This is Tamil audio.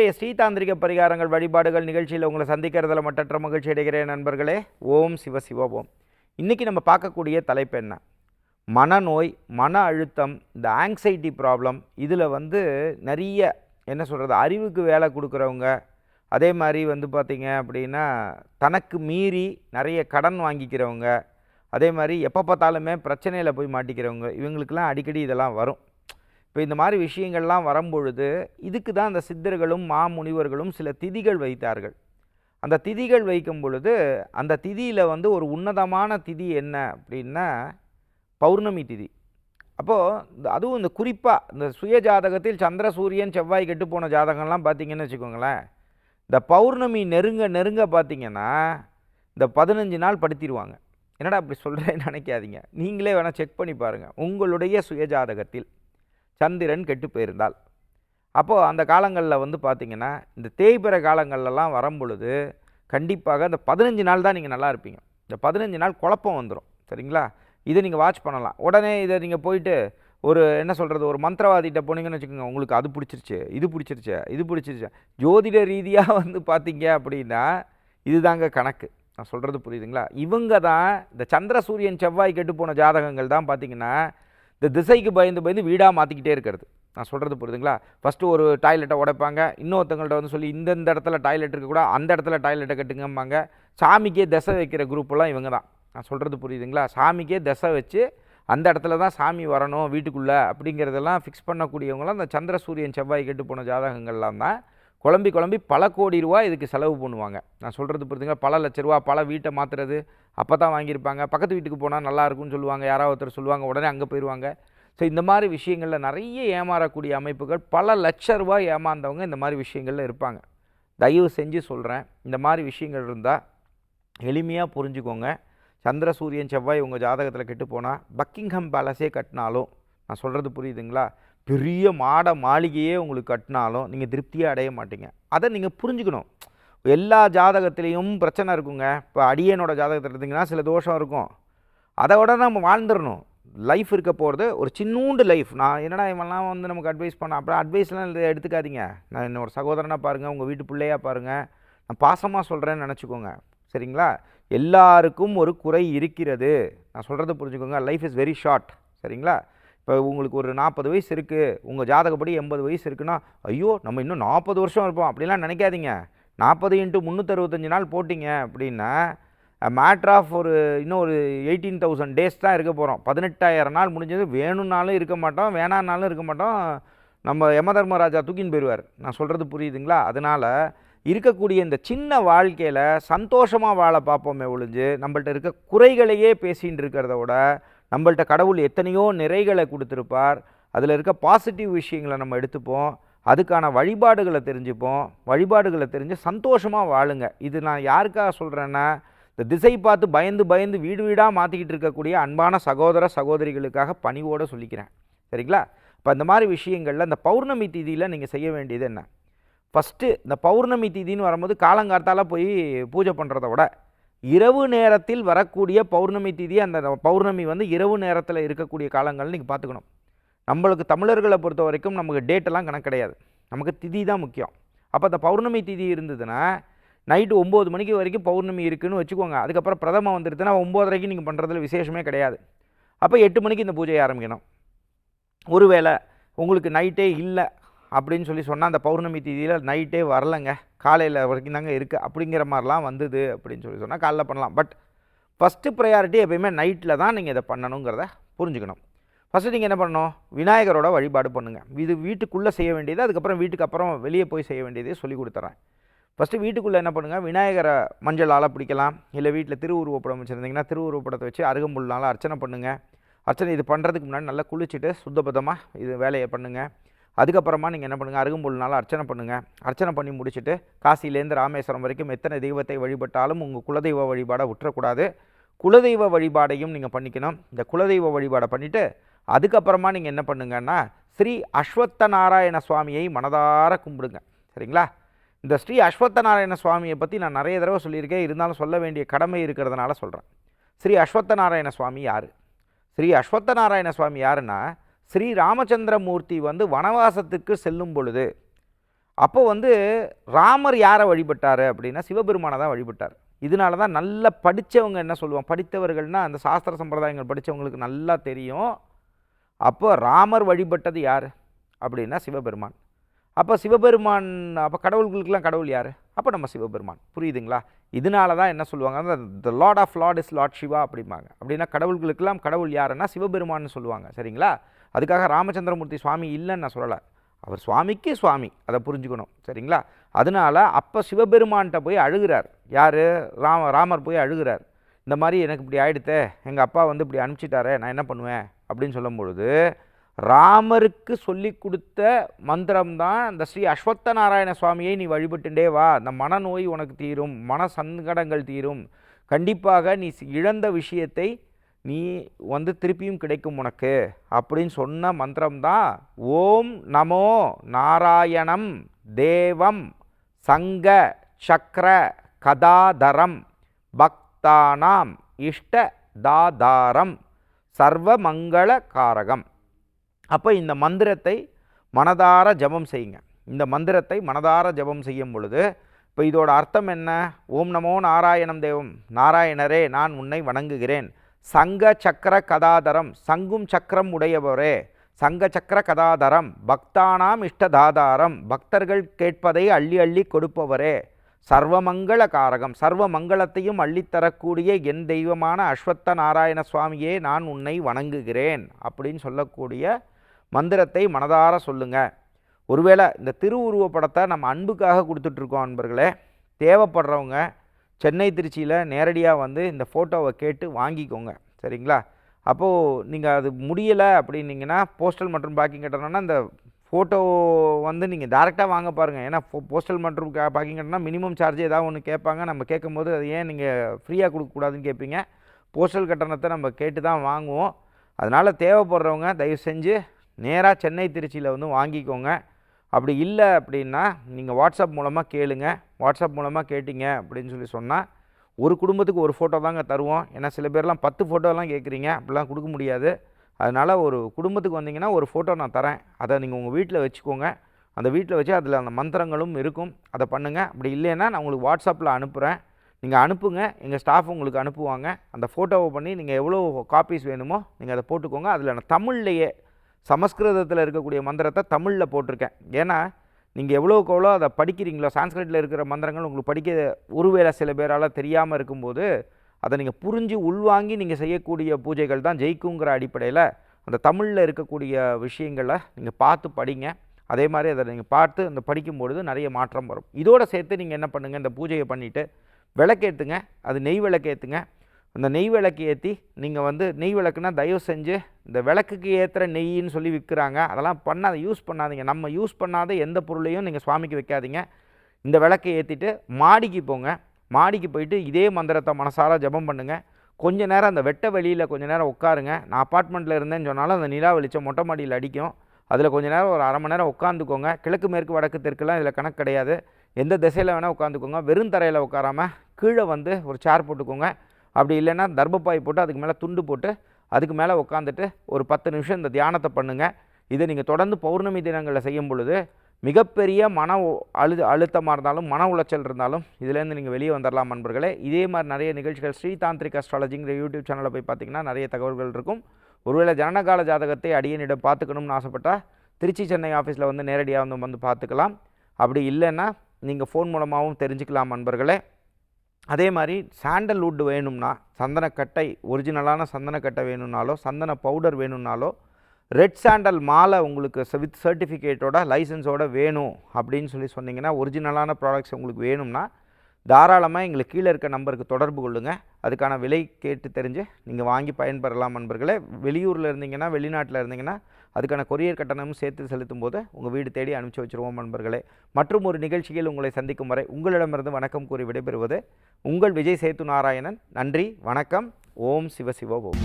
இன்றைய ஸ்ரீதாந்திரிக பரிகாரங்கள் வழிபாடுகள் நிகழ்ச்சியில் உங்களை சந்திக்கிறதுல மட்டற்ற மகிழ்ச்சி அடைகிறேன் நண்பர்களே. ஓம் சிவ சிவ ஓம். இன்றைக்கி நம்ம பார்க்கக்கூடிய தலைப்பு என்ன? மனநோய் மன அழுத்தம் இந்த ஆங்ஸைட்டி ப்ராப்ளம் இதில் வந்து நிறைய என்ன சொல்கிறது அறிவுக்கு வேலை கொடுக்குறவங்க அதே மாதிரி வந்து பார்த்திங்க அப்படின்னா தனக்கு மீறி நிறைய கடன் வாங்கிக்கிறவங்க அதே மாதிரி எப்போ பார்த்தாலுமே பிரச்சனையில் போய் மாட்டிக்கிறவங்க இவங்களுக்கெல்லாம் அடிக்கடி இதெல்லாம் வரும். இப்போ இந்த மாதிரி விஷயங்கள்லாம் வரும்பொழுது இதுக்கு தான் அந்த சித்தர்களும் மாமுனிவர்களும் சில திதிகள் வைத்தார்கள். அந்த திதிகள் வைக்கும் பொழுது அந்த திதியில் வந்து ஒரு உன்னதமான திதி என்ன அப்படின்னா பௌர்ணமி திதி. அப்போது இந்த அதுவும் இந்த குறிப்பாக இந்த சுய ஜாதகத்தில் சந்திர சூரியன் செவ்வாய் கெட்டு போன ஜாதகம்லாம் பார்த்திங்கன்னு வச்சுக்கோங்களேன். இந்த பௌர்ணமி நெருங்க நெருங்க பார்த்தீங்கன்னா இந்த பதினஞ்சு நாள் படுத்திடுவாங்க என்னடா அப்படி சொல்கிறேன்னு நினைக்காதீங்க. நீங்களே வேணால் செக் பண்ணி பாருங்கள் உங்களுடைய சுய ஜாதகத்தில். சந்திரன் கெட்டு போயிருந்தால் அப்போது அந்த காலங்களில் வந்து பார்த்திங்கன்னா இந்த தேய்பிற காலங்கள்லாம் வரும்பொழுது கண்டிப்பாக இந்த பதினஞ்சு நாள் தான் நீங்கள் நல்லா இருப்பீங்க. இந்த பதினஞ்சு நாள் குழப்பம் வந்துடும் சரிங்களா? இதை நீங்கள் வாட்ச் பண்ணலாம். உடனே இதை நீங்கள் போயிட்டு ஒரு என்ன சொல்கிறது ஒரு மந்திரவாதிகிட்ட போனீங்கன்னு வச்சுக்கோங்க உங்களுக்கு அது பிடிச்சிருச்சு இது பிடிச்சிருச்சு இது பிடிச்சிருச்சு. ஜோதிட ரீதியாக வந்து பார்த்தீங்க அப்படின்னா இதுதாங்க கணக்கு. நான் சொல்கிறது புரியுதுங்களா? இவங்க தான் இந்த சந்திர சூரியன் செவ்வாய் கெட்டு போன ஜாதகங்கள் தான் பார்த்திங்கன்னா இந்த திசைக்கு பயந்து பயந்து வீடாக மாற்றிக்கிட்டே இருக்கிறது. நான் சொல்கிறது புரியுதுங்களா? ஃபஸ்ட்டு ஒரு டாய்லெட்டை உடைப்பாங்க. இன்னொருத்தங்கள்ட்ட வந்து சொல்லி இந்தந்த இடத்துல டாய்லெட் இருக்கக்கூட அந்த இடத்துல டாய்லெட்டை கட்டுங்கம்பாங்க. சாமிக்கே திசை வைக்கிற குரூப்பெல்லாம் இவங்க தான். நான் சொல்கிறது புரியுதுங்களா? சாமிக்கே திசை வச்சு அந்த இடத்துல தான் சாமி வரணும் வீட்டுக்குள்ளே அப்படிங்கிறதெல்லாம் ஃபிக்ஸ் பண்ணக்கூடியவங்களாம் அந்த சந்திர சூரியன் செவ்வாய் கெட்டு போன ஜாதகங்கள்லாம் தான் குழம்பி குழம்பி பல கோடி ரூபா இதுக்கு செலவு பண்ணுவாங்க. நான் சொல்கிறது புரியுதுங்களா பல லட்ச ரூபா பல வீட்டை மாற்றுறது அப்போ தான் வாங்கியிருப்பாங்க. பக்கத்து வீட்டுக்கு போனால் நல்லா இருக்கும்னு சொல்லுவாங்க. யாராவது ஒருத்தர் சொல்லுவாங்க உடனே அங்கே போயிடுவாங்க ஸோ இந்த மாதிரி விஷயங்களில் நிறைய ஏமாறக்கூடிய அமைப்புகள் பல லட்ச ரூபாய் ஏமாந்தவங்க இந்த மாதிரி விஷயங்களில் இருப்பாங்க. தயவு செஞ்சு சொல்கிறேன் இந்த மாதிரி விஷயங்கள் இருந்தால் எளிமையாக புரிஞ்சுக்கோங்க. சந்திர சூரியன் செவ்வாய் உங்கள் ஜாதகத்தில் கெட்டு போனால் பக்கிங்ஹம் பேலஸே கட்டினாலும் நான் சொல்கிறது புரியுதுங்களா? பெரிய மாட மாளிகையே உங்களுக்கு கட்டினாலும் நீங்கள் திருப்தியாக அடைய மாட்டீங்க. அதை நீங்கள் புரிஞ்சுக்கணும். எல்லா ஜாதகத்துலேயும் பிரச்சனை இருக்குங்க. இப்போ அடியனோட ஜாதகத்தில் இருந்தீங்கன்னா சில தோஷம் இருக்கும். அதை விட நம்ம வாழ்ந்துடணும். லைஃப் இருக்க போகிறது ஒரு சின்னூண்டு லைஃப் நான் என்னடா இவெல்லாம் வந்து நமக்கு அட்வைஸ் பண்ண? அப்புறம் அட்வைஸ்லாம் இதை எடுத்துக்காதீங்க. நான் என்னோட சகோதரனாக பாருங்கள் உங்கள் வீட்டு பிள்ளையாக பாருங்கள் நான் பாசமாக சொல்கிறேன்னு நினச்சிக்கோங்க. சரிங்களா? எல்லாருக்கும் ஒரு குறை இருக்கிறது. நான் சொல்கிறத புரிஞ்சுக்கோங்க. லைஃப் இஸ் வெரி ஷார்ட் சரிங்களா? இப்போ உங்களுக்கு ஒரு நாற்பது வயசு இருக்குது உங்கள் ஜாதகப்படி எண்பது வயசு இருக்குன்னா ஐயோ நம்ம இன்னும் நாற்பது வருஷம் இருப்போம். அப்படிலாம் நினைக்காதீங்க. நாற்பது இன்ட்டு முந்நூற்றறுபத்தஞ்சு நாள் போட்டிங்க அப்படின்னா மேட்ரு ஆஃப் ஒரு இன்னும் ஒரு எயிட்டீன் தௌசண்ட் டேஸ் தான் இருக்க போகிறோம் பதினெட்டாயிரம் நாள் முடிஞ்சது வேணும்னாலும் இருக்க மாட்டோம் வேணான்னாலும் இருக்க மாட்டோம். நம்ம யம தர்மராஜா தூக்கின்னு போயிடுவார் நான் சொல்கிறது புரியுதுங்களா? அதனால் இருக்கக்கூடிய இந்த சின்ன வாழ்க்கையில் சந்தோஷமாக வாழ பார்ப்போமே ஒழிஞ்சு நம்மள்ட்ட இருக்க குறைகளையே பேசின்னு இருக்கிறத விட நம்மள்ட்ட கடவுள் எத்தனையோ நிறைகளை கொடுத்துருப்பார். அதில் இருக்க பாசிட்டிவ் விஷயங்களை நம்ம எடுத்துப்போம். அதுக்கான வழிபாடுகளை தெரிஞ்சுப்போம். வழிபாடுகளை தெரிஞ்சு சந்தோஷமாக வாழுங்க. இது நான் யாருக்காக சொல்கிறேன்னா இந்த திசை பார்த்து பயந்து பயந்து வீடு வீடாக மாற்றிக்கிட்டு இருக்கக்கூடிய அன்பான சகோதர சகோதரிகளுக்காக பணிவோடு சொல்லிக்கிறேன். சரிங்களா? இப்போ இந்த மாதிரி விஷயங்களில் இந்த பௌர்ணமி திதியில் நீங்கள் செய்ய வேண்டியது என்ன? ஃபஸ்ட்டு இந்த பௌர்ணமி திதின்னு வரும்போது காலங்கார்த்தால போய் பூஜை பண்ணுறத விட இரவு நேரத்தில் வரக்கூடிய பௌர்ணமி திதி அந்த பௌர்ணமி வந்து இரவு நேரத்தில் இருக்கக்கூடிய காலங்கள் நீங்கள் பார்த்துக்கணும். நம்மளுக்கு தமிழர்களை பொறுத்த வரைக்கும் நமக்கு டேட்டெல்லாம் கணக்கு கிடையாது. நமக்கு திதி தான் முக்கியம். அப்போ அந்த பௌர்ணமி திதி இருந்ததுன்னா நைட்டு ஒம்பது மணிக்கு வரைக்கும் பௌர்ணமி இருக்குதுன்னு வச்சுக்கோங்க. அதுக்கப்புறம் பிரதம வந்துடுதுன்னா ஒம்போதரைக்கு நீங்கள் பண்ணுறதுல விசேஷமே கிடையாது. அப்போ எட்டு மணிக்கு இந்த பூஜையை ஆரம்பிக்கணும். ஒருவேளை உங்களுக்கு நைட்டே இல்லை அப்படின்னு சொல்லி சொன்னால் அந்த பௌர்ணமி தேதியில் நைட்டே வரலைங்க. காலையில் வரைக்கும் தாங்க இருக்குது அப்படிங்கிற மாதிரிலாம் வந்தது அப்படின்னு சொல்லி சொன்னால் காலைல பண்ணலாம். பட் ஃபஸ்ட்டு ப்ரையாரிட்டி எப்பயுமே நைட்டில் தான் நீங்கள் இதை பண்ணணுங்கிறத புரிஞ்சுக்கணும். ஃபஸ்ட்டு நீங்கள் என்ன பண்ணணும்? விநாயகரோட வழிபாடு பண்ணுங்கள் இது வீட்டுக்குள்ளே செய்ய வேண்டியது அதுக்கப்புறம் வீட்டுக்கு அப்புறம் வெளியே போய் செய்ய வேண்டியதே சொல்லி கொடுத்துட்றேன் ஃபஸ்ட்டு வீட்டுக்குள்ளே என்ன பண்ணுங்கள் விநாயகரை மஞ்சளால் பிடிக்கலாம். இல்லை வீட்டில் திருவுருவப்படம் வச்சுருந்தீங்கன்னா திருவுருவப்படத்தை வச்சு அருகம்புல்லால் அர்ச்சனை பண்ணுங்கள் அர்ச்சனை இது பண்ணுறதுக்கு முன்னாடி நல்லா குளிச்சுட்டு சுத்தபத்தமாக இது வேலையை பண்ணுங்கள் அதுக்கப்புறமா நீங்கள் என்ன பண்ணுங்கள் அருகம்புல்னால அர்ச்சனை பண்ணுங்கள் அர்ச்சனை பண்ணி முடிச்சுட்டு காசிலேருந்து ராமேஸ்வரம் வரைக்கும் எத்தனை தெய்வத்தை வழிபட்டாலும் உங்கள் குலதெய்வ வழிபாடை விட்டுறக்கூடாது. குலதெய்வ வழிபாடையும் நீங்கள் பண்ணிக்கணும். இந்த குலதெய்வ வழிபாடை பண்ணிவிட்டு அதுக்கப்புறமா நீங்கள் என்ன பண்ணுங்கன்னா ஸ்ரீ அஸ்வத்த நாராயண சுவாமியை மனதார கும்பிடுங்க. சரிங்களா? இந்த ஸ்ரீ அஸ்வத்த நாராயண சுவாமியை பற்றி நான் நிறைய தடவை சொல்லியிருக்கேன். இருந்தாலும் சொல்ல வேண்டிய கடமை இருக்கிறதுனால சொல்கிறேன் ஸ்ரீ அஸ்வத்த நாராயண சுவாமி யார்? ஸ்ரீ அஸ்வத்த நாராயண சுவாமி யாருன்னா ஸ்ரீ ராமச்சந்திரமூர்த்தி வந்து வனவாசத்துக்கு செல்லும் பொழுது அப்போ வந்து ராமர் யாரை வழிபட்டார் அப்படின்னா சிவபெருமானை தான் வழிபட்டார். இதனால தான் நல்லா படித்தவங்க என்ன சொல்லுவாங்க படித்தவர்கள்னால் அந்த சாஸ்திர சம்பிரதாயங்கள் படித்தவங்களுக்கு நல்லா தெரியும். அப்போ ராமர் வழிபட்டது யார்? அப்படின்னா சிவபெருமான். அப்போ சிவபெருமான் அப்போ கடவுள்களுக்கெல்லாம் கடவுள் யார்? அப்போ நம்ம சிவபெருமான். புரியுதுங்களா? இதனால தான் என்ன சொல்லுவாங்க the lord of lord is lord Shiva அப்படிம்பாங்க. அப்படின்னா கடவுள்களுக்கெல்லாம் கடவுள் யாருன்னா சிவபெருமான்னு சொல்லுவாங்க. சரிங்களா? அதுக்காக ராமச்சந்திரமூர்த்தி சுவாமி இல்லைன்னு நான் சொல்லலை. அவர் சுவாமிக்கு சுவாமி அதை புரிஞ்சுக்கணும் சரிங்களா? அதனால அப்போ சிவபெருமான்கிட்ட போய் அழுகிறார். யார்? ராம ராமர் போய் அழுகிறார். இந்த மாதிரி எனக்கு இப்படி ஆயிடுத்தே எங்கள் அப்பா வந்து இப்படி அனுப்பிச்சிட்டாரே நான் என்ன பண்ணுவேன்? அப்படின்னு சொல்லும் பொழுது ராமருக்கு சொல்லி கொடுத்த மந்திரம்தான் இந்த ஸ்ரீ அஸ்வத்த நாராயண சுவாமியை நீ வழிபட்டுண்டே வா. இந்த மனநோய் உனக்கு தீரும் மன சங்கடங்கள் தீரும். கண்டிப்பாக நீ இழந்த விஷயத்தை நீ வந்து திருப்பியும் கிடைக்கும் உனக்கு அப்படின்னு சொன்ன மந்திரம்தான் ஓம் நமோ நாராயணம் தேவம் சங்க சக்கர கதாதரம் பக்தானாம் இஷ்ட தாதாரம் சர்வமங்கள காரகம் அப்போ இந்த மந்திரத்தை மனதார ஜெபம் செய்யுங்க. இந்த மந்திரத்தை மனதார ஜெபம் செய்யும் பொழுது இப்போ இதோட அர்த்தம் என்ன? ஓம் நமோ நாராயணம் தேவம். நாராயணரே நான் உன்னை வணங்குகிறேன். சங்க சக்கர கதாதரம் சங்கும் சக்கரம் உடையவரே. சங்க சக்கர கதாதரம் பக்தானாம் இஷ்டதாதாரம் பக்தர்கள் கேட்பதை அள்ளி அள்ளி கொடுப்பவரே. சர்வமங்கள காரகம் சர்வ மங்களத்தையும் அள்ளித்தரக்கூடிய என் தெய்வமான அஸ்வத்த நாராயண சுவாமியே நான் உன்னை வணங்குகிறேன் அப்படின்னு சொல்லக்கூடிய மந்திரத்தை மனதார சொல்லுங்க. ஒருவேளை இந்த திருவுருவ படத்தை நம்ம அன்புக்காக கொடுத்துட்ருக்கோம் அன்பர்களே. தேவைப்படுறவங்க சென்னை திருச்சியில் நேரடியாக வந்து இந்த ஃபோட்டோவை கேட்டு வாங்கிக்கோங்க. சரிங்களா? அப்போது நீங்கள் அது முடியலை அப்படின்னீங்கன்னா போஸ்டல் மற்றும் பேக்கிங் கட்டணம்னா இந்த ஃபோட்டோ வந்து நீங்கள் டேரெக்டாக வாங்க பாருங்கள் ஏன்னா போஸ்டல் மற்றும் பேக்கிங் கட்டினா மினிமம் சார்ஜ் ஏதாவது ஒன்று கேட்பாங்க. நம்ம கேட்கும்போது அது ஏன் நீங்கள் ஃப்ரீயாக கொடுக்கக்கூடாதுன்னு கேட்பீங்க. போஸ்டல் கட்டணத்தை நம்ம கேட்டு தான் வாங்குவோம். அதனால் தேவைப்படுறவங்க தயவு செஞ்சு நேராக சென்னை திருச்சியில் வந்து வாங்கிக்கோங்க. அப்படி இல்லை அப்படின்னா நீங்கள் வாட்ஸ்அப் மூலமாக கேளுங்க. வாட்ஸ்அப் மூலமாக கேட்டிங்க அப்படின்னு சொல்லி சொன்னால் ஒரு குடும்பத்துக்கு ஒரு ஃபோட்டோ தாங்க தருவோம். ஏன்னா சில பேர்லாம் பத்து ஃபோட்டோலாம் கேட்குறீங்க. அப்படிலாம் கொடுக்க முடியாது. அதனால் ஒரு குடும்பத்துக்கு வந்தீங்கன்னா ஒரு ஃபோட்டோ நான் தரேன். அதை நீங்கள் உங்கள் வீட்டில் வச்சுக்கோங்க. அந்த வீட்டில் வச்சு அதில் அந்த மந்திரங்களும் இருக்கும். அதை பண்ணுங்கள் அப்படி இல்லைன்னா நான் உங்களுக்கு வாட்ஸ்அப்பில் அனுப்புகிறேன் நீங்கள் அனுப்புங்க. எங்கள் ஸ்டாஃப் உங்களுக்கு அனுப்புவாங்க. அந்த ஃபோட்டோவை பண்ணி நீங்கள் எவ்வளோ காப்பீஸ் வேணுமோ நீங்கள் அதை போட்டுக்கோங்க. அதில் நான் தமிழ்லையே சமஸ்கிருதத்தில் இருக்கக்கூடிய மந்திரத்தை தமிழில் போட்டிருக்கேன். ஏன்னா நீங்கள் எவ்வளோக்கு எவ்வளோ அதை படிக்கிறீங்களோ சான்ஸ்கிரிட்டில் இருக்கிற மந்திரங்கள் உங்களுக்கு படிக்க ஒருவேளை சில பேரால் தெரியாமல் இருக்கும்போது அதை நீங்கள் புரிஞ்சு உள்வாங்கி நீங்கள் செய்யக்கூடிய பூஜைகள் தான் ஜெயிக்குங்கிற அடிப்படையில் அந்த தமிழில் இருக்கக்கூடிய விஷயங்களை நீங்கள் பார்த்து படிங்க. அதே மாதிரி அதை நீங்கள் பார்த்து அந்த படிக்கும்பொழுது நிறைய மாற்றம் வரும். இதோடு சேர்த்து நீங்கள் என்ன பண்ணுங்கள் இந்த பூஜையை பண்ணிவிட்டு விளக்கேற்றுங்க அது நெய் விளக்கேற்றுங்க அந்த நெய் விளக்கு ஏற்றி நீங்கள் வந்து நெய் விளக்குனா தயவு செஞ்சு இந்த விளக்குக்கு ஏற்றுற நெய்ன்னு சொல்லி விற்கிறாங்க அதெல்லாம் பண்ணாத யூஸ் பண்ணாதீங்க. நம்ம யூஸ் பண்ணாத எந்த பொருளையும் நீங்கள் சுவாமிக்கு வைக்காதீங்க. இந்த விளக்கை ஏற்றிட்டு மாடிக்கு போங்க. மாடிக்கு போயிட்டு இதே மந்திரத்தை மனசார ஜெபம் பண்ணுங்கள் கொஞ்ச நேரம் அந்த வெட்ட வெளியில் கொஞ்ச நேரம் உட்காருங்க. நான் அப்பார்ட்மெண்ட்டில் இருந்தேன்னு சொன்னாலும் அந்த நிலா வெளிச்சம் மொட்டை மாடியில் அடிக்கும். அதில் கொஞ்ச நேரம் ஒரு அரை மணி நேரம் உட்காந்துக்கோங்க கிழக்கு மேற்கு வடக்கு தெற்குலாம் இதில் கணக்கு கிடையாது. எந்த திசையில் வேணால் உட்காந்துக்கோங்க வெறும் தரையில் உட்காராமல் கீழே வந்து ஒரு சேர் போட்டுக்கோங்க. அப்படி இல்லைன்னா தர்பப்பாய் போட்டு அதுக்கு மேலே துண்டு போட்டு அதுக்கு மேலே உட்காந்துட்டு ஒரு பத்து நிமிஷம் இந்த தியானத்தை பண்ணுங்கள் இதை நீங்கள் தொடர்ந்து பௌர்ணமி தினங்களில் செய்யும் பொழுது மிகப்பெரிய மன அழு அழுத்தமாக இருந்தாலும் மன உளைச்சல் இருந்தாலும் இதுலேருந்து நீங்கள் வெளியே வந்துடலாம் நண்பர்களே. இதே மாதிரி நிறைய நிகழ்ச்சிகள் ஸ்ரீதாந்திரிக் அஸ்ட்ராலஜிங்கிற யூடியூப் சேனலில் போய் பார்த்தீங்கன்னா நிறைய தகவல்கள் இருக்கும். ஒருவேளை ஜனனகால ஜாதகத்தை அடியனிடம் பார்த்துக்கணும்னு ஆசைப்பட்டால் திருச்சி சென்னை ஆஃபீஸில் வந்து நேரடியாக வந்து வந்து பார்த்துக்கலாம். அப்படி இல்லைன்னா நீங்கள் ஃபோன் மூலமாகவும் தெரிஞ்சுக்கலாம் நண்பர்களே. அதே மாதிரி சாண்டல்வுட் வேணும்னா சந்தனக்கட்டை ஒரிஜினலான சந்தனக்கட்டை வேணும்னாலோ சந்தன பவுடர் வேணும்னாலோ ரெட் சாண்டல் மாலை உங்களுக்கு வித் சர்டிஃபிகேட்டோட லைசன்ஸோட வேணும் அப்படின்னு சொல்லி சொன்னீங்கன்னா ஒரிஜினலான ப்ராடக்ட்ஸ் உங்களுக்கு வேணும்னா தாராளமாக எங்களுக்கு கீழே இருக்க நம்பருக்கு தொடர்பு கொள்ளுங்கள் அதுக்கான விலை கேட்டு தெரிஞ்சு நீங்கள் வாங்கி பயன்பெறலாம் நண்பர்களே. வெளியூரில் இருந்தீங்கன்னா வெளிநாட்டில் இருந்தீங்கன்னா அதுக்கான கொரியர் கட்டணமும் சேர்த்து செலுத்தும் போது உங்கள் வீடு தேடி அனுப்பிச்சி வச்சுருவோம் நண்பர்களே. மற்றும் ஒரு நிகழ்ச்சியில் உங்களை சந்திக்கும் வரை உங்களிடமிருந்து வணக்கம் கூறி விடைபெறுவது உங்கள் விஜய் சேத்து நாராயணன். நன்றி வணக்கம். ஓம் சிவ சிவ ஓம்.